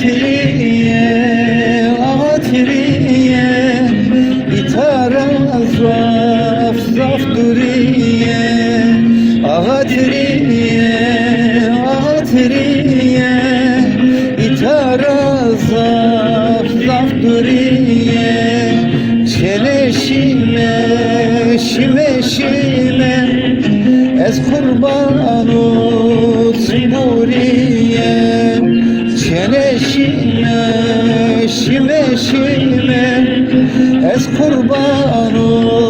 tiriye, ağa tiriye İtara zaf, zaf duriye. Ağa tiriye, ağa tiriye İtara zaf, Çeleşime, şime, şime Ez kurbanı Ziburiye Çeleşime Şime şime Ez kurbanı Ziburiye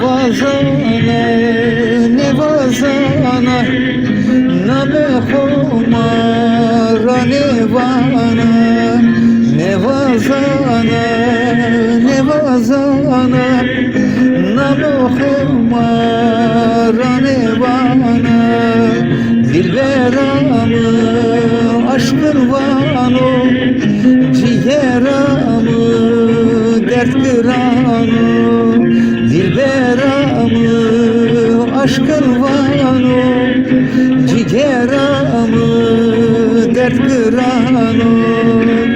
Ne vazana, ne vazana Name humara ne vana. Ne vazana, ne vazana Name humara ne vana. Dilberamı aşkın vano Ciğeramı dert kıranı Dilberamı aşkın vano Ciğeramı dert kıranı